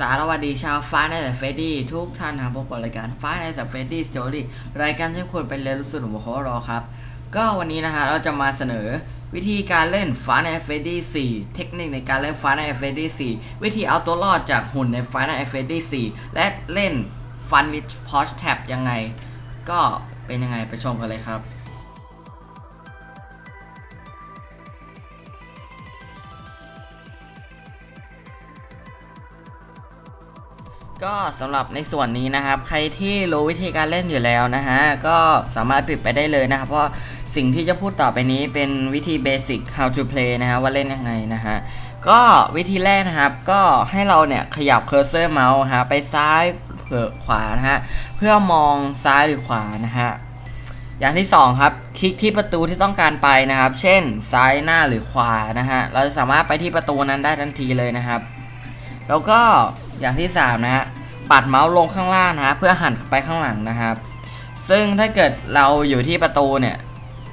สวัสดีชาวฟ้าในแต่เฟดดี้ทุกท่านนะครับพบกับรายการฟ้าในแต่เฟดดี้สตอรี่รายการที่ควรเป็นเรียนรู้สึกของหัวรอครับ ก็วันนี้นะฮะเราจะมาเสนอวิธีการเล่นฟ้าในเฟดดี้4เทคนิคในการเล่นฟ้าในเฟดดี้4วิธีเอาตัวรอดจากหุ่นในฟ้าในเฟดดี้4และเล่นฟันวิดพอชแท็บยังไง ก็เป็นยังไงไปชมกันเลยครับ ก็สำหรับในส่วนนี้นะครับ ใครที่รู้วิธีการเล่นอยู่แล้วนะฮะ ก็สามารถปิดไปได้เลยนะครับ เพราะสิ่งที่จะพูดต่อไปนี้เป็นวิธีเบสิก how to play นะฮะว่าเล่นยังไงนะฮะ ก็วิธีแรกนะครับ ก็ให้เราเนี่ยขยับเคอร์เซอร์เมาส์ฮะไปซ้ายเผื่อขวานะฮะ เพื่อมองซ้ายหรือขวานะฮะ อย่างที่สองครับ คลิกที่ประตูที่ต้องการไปนะครับ เช่นซ้ายหน้าหรือขวานะฮะ เราจะสามารถไปที่ประตูนั้นได้ทันทีเลยนะครับ แล้วก็ อย่างที่ 3 นะฮะปัดเมาส์ลงข้างล่างนะฮะเพื่อหันไปข้างหลังนะครับ ซึ่งถ้าเกิดเราอยู่ที่ประตูเนี่ย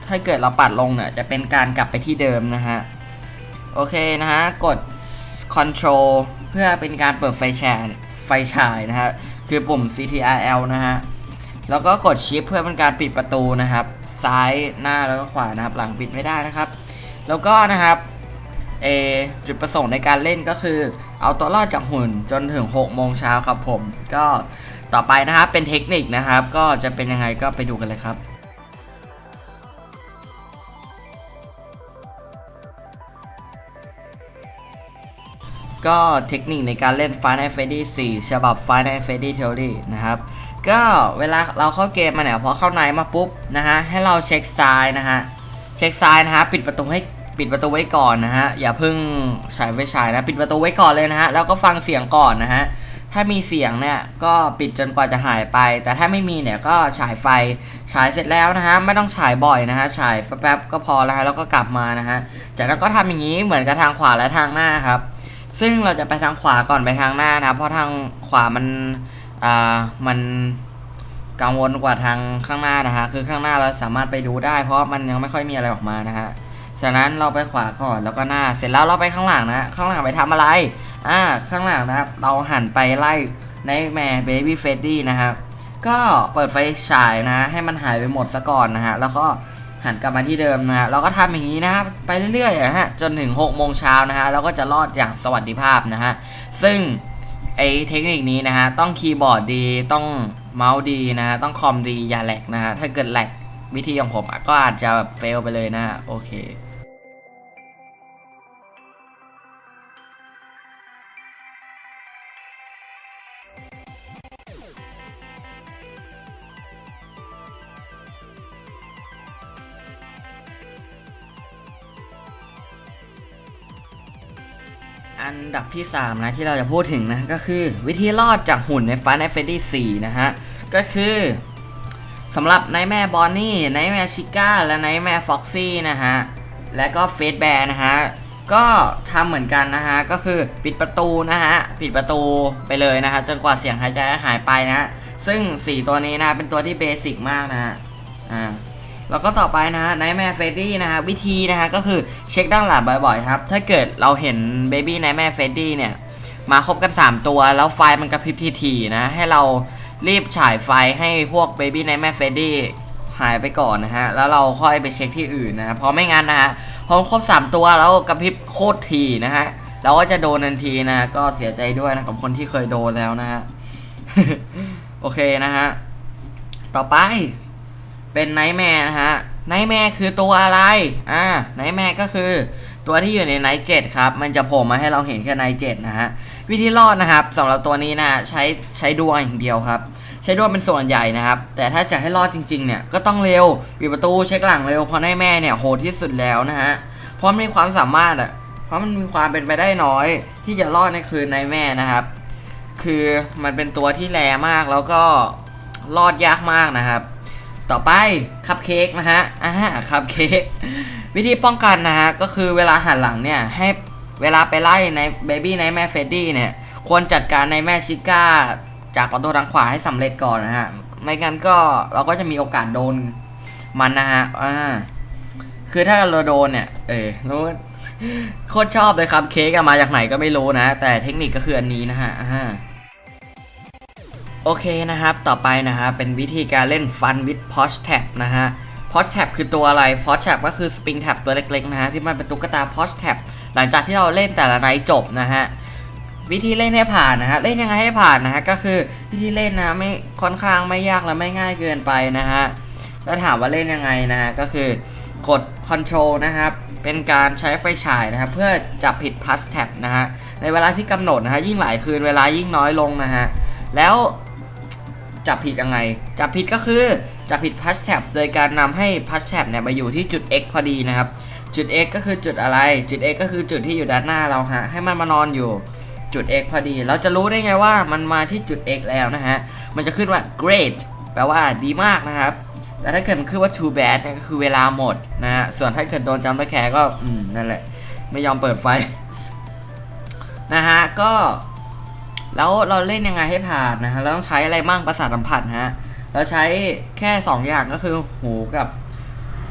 ถ้าเกิดเราปัดลงเนี่ยจะเป็นการกลับไปที่เดิมนะฮะ โอเคนะฮะ กด Control เพื่อเป็นการเปิดไฟฉายไฟฉายนะฮะ คือปุ่ม CTRL นะฮะ แล้วก็กด Shift เพื่อเป็นการปิดประตูนะครับ ซ้ายหน้าแล้วก็ขวานะครับ หลังปิดไม่ได้นะครับ แล้วก็นะครับเอจุดประสงค์ในการเล่นก็คือ เอาตัวรอดจากหุ่นจนถึง6โมงเช้าครับผม ก็ต่อไปนะครับเป็นเทคนิคนะครับ ก็จะเป็นยังไงก็ไปดูกันเลยครับก็เทคนิคในการเล่น Final Fantasy 4ฉบับ Final Fantasy Theory นะครับ ก็เวลาเราเข้าเกมมาเนี่ยพอเข้าในมาปุ๊บนะฮะให้เราเช็คซ้ายนะฮะเช็คซ้ายนะฮะปิดประตูให้ ปิดประตูไว้ก่อนนะฮะ อย่าเพิ่งฉายไฟฉายนะ ปิดประตูไว้ก่อนเลยนะฮะ แล้วก็ฟังเสียงก่อนนะฮะ ถ้ามีเสียงเนี่ยก็ปิดจนกว่าจะหายไป แต่ถ้าไม่มีเนี่ยก็ฉายไฟ ฉายเสร็จแล้วนะฮะ ไม่ต้องฉายบ่อยนะฮะ ฉายแป๊บๆก็พอแล้วฮะ แล้วก็กลับมานะฮะ จากนั้นก็ทำอย่างนี้เหมือนกับทางขวาและทางหน้าครับ ซึ่งเราจะไปทางขวาก่อนไปทางหน้านะครับเพราะทางขวามัน อ่า มันกังวลกว่าทางข้างหน้านะฮะ คือข้างหน้าเราสามารถไปดูได้ เพราะมันยังไม่ค่อยมีอะไรออกมานะฮะ ฉะนั้นเราไปขวาก่อนแล้วก็หน้า เสร็จแล้วเราไปข้างหลังนะ ข้างหลังไปทำอะไร อ่า ข้างหลังนะครับ เราหันไปไล่ในแม่เบบี้เฟดดี้นะครับ ก็เปิดไฟฉายนะ ให้มันหายไปหมดซะก่อนนะฮะ แล้วก็หันกลับมาที่เดิมนะฮะ เราก็ทำอย่างนี้นะครับ ไปเรื่อยๆนะฮะ จนถึง6โมงเช้านะฮะ เราก็จะรอดอย่างสวัสดิภาพนะฮะ ซึ่งไอเทคนิคนี้นะฮะ ต้องคีย์บอร์ดดี ต้องเมาส์ดีนะฮะ ต้องคอมดี อย่าแหลกนะฮะ ถ้าเกิดแหลกวิธีของผมก็อาจจะแบบเฟลไปเลยนะฮะ โอเค อันดับที่ 3 นะที่เราจะพูดถึงนะก็คือวิธีรอดจากหุ่นใน Final Fantasy 4นะฮะ ก็คือสำหรับไนแม่บอนนี่ไนแม่ชิก้าและไนแม่ฟ็อกซี่นะฮะ และก็เฟสแบร์นะฮะ ก็ทำเหมือนกันนะฮะ ก็คือปิดประตูนะฮะ ปิดประตูไปเลยนะฮะ จนกว่าเสียงหายใจจะหายไปนะ ซึ่ง 4 ตัวนี้นะเป็นตัวที่เบสิกมากนะฮะอ่า แล้วก็ต่อไปนะฮะไนแม่เฟดดี้นะฮะวิธีนะฮะก็คือเช็คด้านหลังบ่อยๆครับถ้าเกิดเราเห็นเบบี้ไนแม่เฟดดี้เนี่ยมาครบกัน 3 ตัวแล้วไฟมันกระพริบทีๆนะให้เรารีบฉายไฟให้พวกเบบี้ไนแม่เฟดดี้หายไปก่อนนะฮะแล้วเราค่อยไปเช็คที่อื่นนะฮะเพราะไม่งั้นนะฮะพอครบ 3 ตัวแล้วกระพริบโคตรทีนะฮะเราก็จะโดนทันทีนะ ก็เสียใจด้วยนะกับคนที่เคยโดนแล้วนะฮะโอเคนะฮะต่อไป เป็นไนท์แมร์นะฮะไนท์แมร์คือตัวอะไรอ่าไนท์แมร์ก็คือตัวที่อยู่ในไนท์เจ็ดครับ มันจะโผล่มาให้เราเห็นแค่ไนท์เจ็ดนะฮะวิธีรอดนะครับสำหรับตัวนี้นะฮะใช้ใช้ดวงอย่างเดียวครับ ใช้ดวงเป็นส่วนใหญ่นะครับ แต่ถ้าจะให้รอดจริงๆเนี่ยก็ต้องเร็วปิดประตูเช็คหลังเร็วเพราะไนท์แมร์เนี่ยโหดที่สุดแล้วนะฮะเพราะมันมีความสามารถอะเพราะมันมีความเป็นไปได้น้อย ที่จะรอดในคืนไนท์แมร์นะครับ คือมันเป็นตัวที่แรงมากแล้วก็รอดยากมากนะครับ ต่อไปคัพเค้กนะฮะอ่าคัพเค้กวิธีป้องกันนะฮะ ก็คือเวลาหันหลังเนี่ย ให้เวลาไปไล่ในเบบี้ในแม่เฟดดี้เนี่ย ควรจัดการในแม่ชิก้า จากประตูทางขวาให้สำเร็จก่อนนะฮะ ไม่งั้นก็เราก็จะมีโอกาสโดนมันนะฮะ อ่า คือถ้าเราโดนเนี่ย เออรู้โคตรชอบเลยครับ เค้กมาจากไหนก็ไม่รู้นะ แต่เทคนิคก็คืออันนี้นะฮะอ่า โอเคนะครับ ต่อไปนะฮะเป็นวิธีการเล่นฟันวิดพอชแท็บนะฮะพอชแท็บคือตัวอะไรพอชแท็บก็คือสปริงแท็บตัวเล็กๆนะฮะที่มันเป็นตุ๊กตาพอชแท็บหลังจากที่เราเล่นแต่ละไนจบนะฮะวิธีเล่นให้ผ่านนะฮะเล่นยังไงให้ผ่านนะฮะก็คือวิธีเล่นนะไม่ค่อนข้างไม่ยากและไม่ง่ายเกินไปนะฮะแล้วถามว่าเล่นยังไงนะฮะก็คือกด Control นะครับเป็นการใช้ไฟฉายนะครับเพื่อจับผิด plus tab นะฮะในเวลาที่กำหนดนะฮะยิ่งหลายคืนเวลายิ่งน้อยลงนะฮะแล้ว จับผิดยังไง จับผิดก็คือจับผิด plus tab โดยการนำให้ plus tab เนี่ยมาอยู่ที่จุด x พอดีนะครับ จุด x ก็คือจุดอะไร จุด x ก็คือจุดที่อยู่ด้านหน้าเราฮะ ให้มันมานอนอยู่จุด x พอดี เราจะรู้ได้ไงว่ามันมาที่จุด x แล้วนะฮะ มันจะขึ้นว่า great แปลว่าดีมากนะครับ แต่ถ้าเกิดมันขึ้นว่า too bad เนี่ยก็คือเวลาหมดนะฮะ ส่วนถ้าเกิดโดนจำไปแคร์ก็ อืม นั่นแหละ ไม่ยอมเปิดไฟ นะฮะ ก็ แล้วเราเล่นยังไงให้ผ่านนะฮะเราต้องใช้อะไรบ้างประสาทสัมผัสฮะเราใช้แค่ 2 อย่างก็คือหูกับ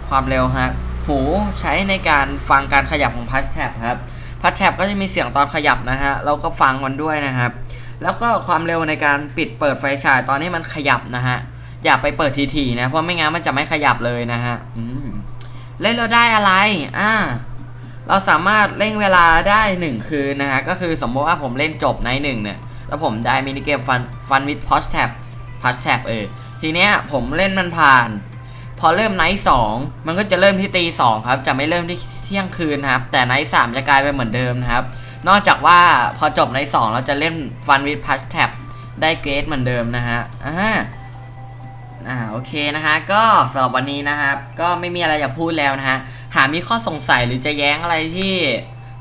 ความเร็วฮะหูใช้ในการฟังการขยับของพัชแท็บครับพัดแท็บก็จะมีเสียงตอนขยับนะฮะเราก็ฟังมันด้วยนะครับแล้วก็ความเร็วในการปิดเปิดไฟฉายตอนนี้มันขยับนะฮะอย่าไปเปิดทีๆนะเพราะไม่งั้นมันจะไม่ขยับเลยนะฮะเล่นเราได้อะไรอ่าเราสามารถเร่งเวลาได้หนึ่งคืนนะฮะก็คือสมมติว่าผมเล่นจบในหนึ่งเนี่ย แล้วผมได้มินิเกมฟันฟันวิดพอชแท็บพัชแท็บเออ ทีเนี้ยผมเล่นมันผ่าน พอเริ่มไนท์สองมันก็จะเริ่มที่ตีสองครับ จะไม่เริ่มที่เที่ยงคืนครับ แต่ไนท์สามจะกลายเป็นเหมือนเดิมนะครับ นอกจากว่าพอจบไนท์สองเราจะเล่นฟันวิดพัชแท็บได้เกรดเหมือนเดิมนะฮะ อ่า อ่า โอเคนะฮะ ก็สำหรับวันนี้นะครับ ก็ไม่มีอะไรจะพูดแล้วนะฮะ หากมีข้อสงสัยหรือจะแย้งอะไรที่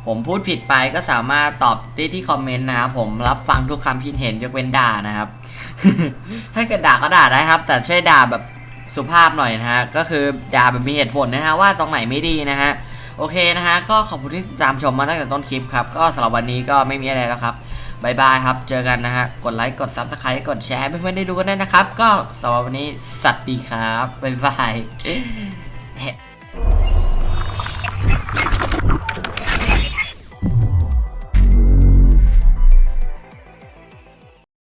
ผมพูดผิดไปก็สามารถตอบได้ที่คอมเมนต์นะครับผมรับฟังทุกคำคิดเห็นยกเว้นด่านะครับ ถ้าเกิดด่าก็ด่าได้ครับ แต่ช่วยด่าแบบสุภาพหน่อยนะฮะก็คือด่าแบบมีเหตุผลนะฮะว่าตรงไหนไม่ดีนะฮะโอเคนะฮะก็ขอบคุณที่ติดตามชมมาตั้งแต่ต้นคลิปครับก็สำหรับวันนี้ก็ไม่มีอะไรแล้วครับบายบายครับ เจอกันนะฮะ กดไลค์ กด subscribe กดแชร์เพื่อนๆได้ดูกันได้นะครับ ก็สำหรับวันนี้ สวัสดีครับบายบาย